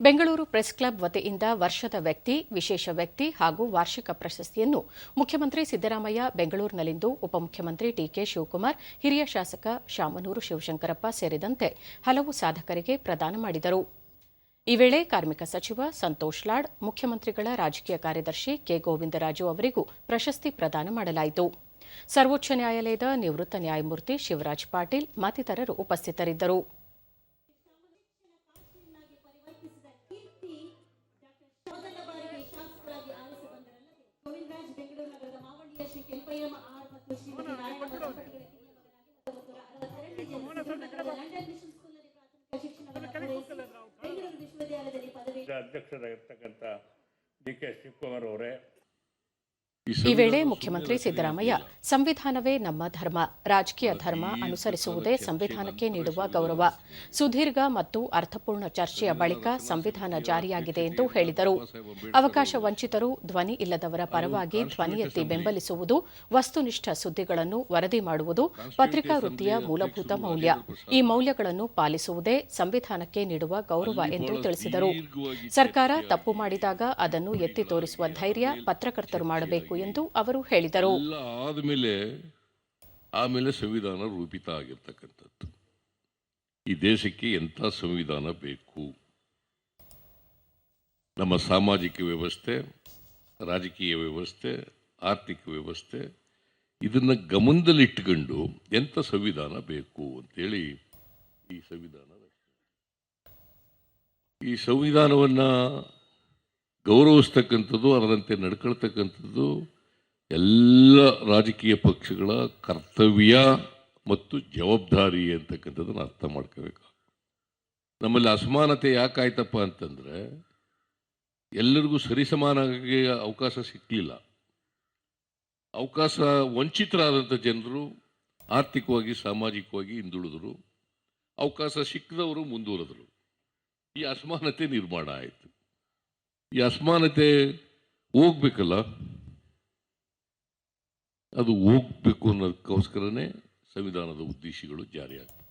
Bengaluru press club ವತಿಯಿಂದ ವರ್ಷದ ವ್ಯಕ್ತಿ, ವಿಶೇಷ ವ್ಯಕ್ತಿ ಹಾಗೂ ವಾರ್ಷಿಕ ಪ್ರಶಸ್ತಿಯನ್ನು ಮುಖ್ಯಮಂತ್ರಿ ಸಿದ್ದರಾಮಯ್ಯ ಬೆಂಗಳೂರಿನಲ್ಲಿಂದು ಉಪಮುಖ್ಯಮಂತ್ರಿ ಡಿಕೆ ಶಿವಕುಮಾರ್, ಹಿರಿಯ ಶಾಸಕ ಶಾಮನೂರು ಶಿವಶಂಕರಪ್ಪ ಸೇರಿದಂತೆ ಹಲವು ಸಾಧಕರಿಗೆ ಪ್ರದಾನ ಮಾಡಿದರು. ಈ ವೇಳೆ ಕಾರ್ಮಿಕ ಸಚಿವ ಸಂತೋಷ್ ಲಾಡ್, ಮುಖ್ಯಮಂತ್ರಿಗಳ ರಾಜಕೀಯ ಕಾರ್ಯದರ್ಶಿ ಕೆ. ಗೋವಿಂದರಾಜು ಅವರಿಗೂ ಪ್ರಶಸ್ತಿ ಪ್ರದಾನ ಮಾಡಲಾಯಿತು. ಸರ್ವೋಚ್ಚ ನ್ಯಾಯಾಲಯದ ನಿವೃತ್ತ ನ್ಯಾಯಮೂರ್ತಿ ಶಿವರಾಜ್ ಪಾಟೀಲ್ ಮತ್ತಿತರರು ಉಪಸ್ಥಿತರಿದ್ದರು. ಅಧ್ಯಕ್ಷರಾಗಿರ್ತಕ್ಕಂಥ ಡಿ ಕೆ ಶಿವಕುಮಾರ್ ಅವರೇ ಈ ವೇಳೆ ಮುಖ್ಯಮಂತ್ರಿ ಸಿದ್ದರಾಮಯ್ಯ ಸಂವಿಧಾನವೇ ನಮ್ಮ ಧರ್ಮ ರಾಜಕೀಯ ಧರ್ಮ ಅನುಸರಿಸುವುದೇ ಸಂವಿಧಾನಕ್ಕೆ ನೀಡುವ ಗೌರವ. ಸುದೀರ್ಘ ಮತ್ತು ಅರ್ಥಪೂರ್ಣ ಚರ್ಚೆಯ ಬಳಿಕ ಸಂವಿಧಾನ ಜಾರಿಯಾಗಿದೆ ಎಂದು ಹೇಳಿದರು. ಅವಕಾಶ ವಂಚಿತರು ಧ್ವನಿ ಇಲ್ಲದವರ ಪರವಾಗಿ ಧ್ವನಿ ಎತ್ತಿ ಬೆಂಬಲಿಸುವುದು ವಸ್ತುನಿಷ್ಠ ಸುದ್ದಿಗಳನ್ನು ವರದಿ ಮಾಡುವುದು ಪತ್ರಿಕಾ ವೃತ್ತಿಯ ಮೂಲಭೂತ ಮೌಲ್ಯ. ಈ ಮೌಲ್ಯಗಳನ್ನು ಪಾಲಿಸುವುದೇ ಸಂವಿಧಾನಕ್ಕೆ ನೀಡುವ ಗೌರವ ಎಂದು ತಿಳಿಸಿದರು. ಸರ್ಕಾರ ತಪ್ಪು ಮಾಡಿದಾಗ ಅದನ್ನು ಎತ್ತಿ ತೋರಿಸುವ ಧೈರ್ಯ ಪತ್ರಕರ್ತರು ಮಾಡಬೇಕು ಎಂದು ಅವರು ಹೇಳಿದರು. ಆದಮೇಲೆ ಆಮೇಲೆ ಸಂವಿಧಾನ ರೂಪಿತ ಆಗಿರ್ತಕ್ಕಂಥದ್ದು. ಈ ದೇಶಕ್ಕೆ ಎಂಥ ಸಂವಿಧಾನ ಬೇಕು? ನಮ್ಮ ಸಾಮಾಜಿಕ ವ್ಯವಸ್ಥೆ, ರಾಜಕೀಯ ವ್ಯವಸ್ಥೆ, ಆರ್ಥಿಕ ವ್ಯವಸ್ಥೆ, ಇದನ್ನ ಗಮನದಲ್ಲಿಟ್ಟುಕೊಂಡು ಎಂಥ ಸಂವಿಧಾನ ಬೇಕು ಅಂತೇಳಿ ಈ ಸಂವಿಧಾನ. ಈ ಸಂವಿಧಾನವನ್ನ ಗೌರವಿಸ್ತಕ್ಕಂಥದ್ದು, ಅದರಂತೆ ನಡ್ಕೊಳ್ತಕ್ಕಂಥದ್ದು ಎಲ್ಲ ರಾಜಕೀಯ ಪಕ್ಷಗಳ ಕರ್ತವ್ಯ ಮತ್ತು ಜವಾಬ್ದಾರಿ ಅಂತಕ್ಕಂಥದ್ದನ್ನು ಅರ್ಥ ಮಾಡ್ಕೋಬೇಕು. ನಮ್ಮಲ್ಲಿ ಅಸಮಾನತೆ ಯಾಕಾಯ್ತಪ್ಪ ಅಂತಂದ್ರೆ, ಎಲ್ಲರಿಗೂ ಸರಿಸಮಾನಾಗಿ ಅವಕಾಶ ಸಿಕ್ಕಲಿಲ್ಲ ಅವಕಾಶ ವಂಚಿತರಾದಂಥ ಜನರು ಆರ್ಥಿಕವಾಗಿ, ಸಾಮಾಜಿಕವಾಗಿ ಹಿಂದುಳಿದ್ರು. ಅವಕಾಶ ಸಿಕ್ಕದವರು ಮುಂದುವರೆದ್ರು. ಈ ಅಸಮಾನತೆ ನಿರ್ಮಾಣ ಆಯಿತು. ಈ ಅಸಮಾನತೆ ಹೋಗ್ಬೇಕಲ್ಲ ಅದು ಹೋಗ್ಬೇಕು ಅನ್ನೋದಕ್ಕೋಸ್ಕರನೇ ಸಂವಿಧಾನದ ಉದ್ದೇಶಗಳು ಜಾರಿಯಾಗ್ತವೆ.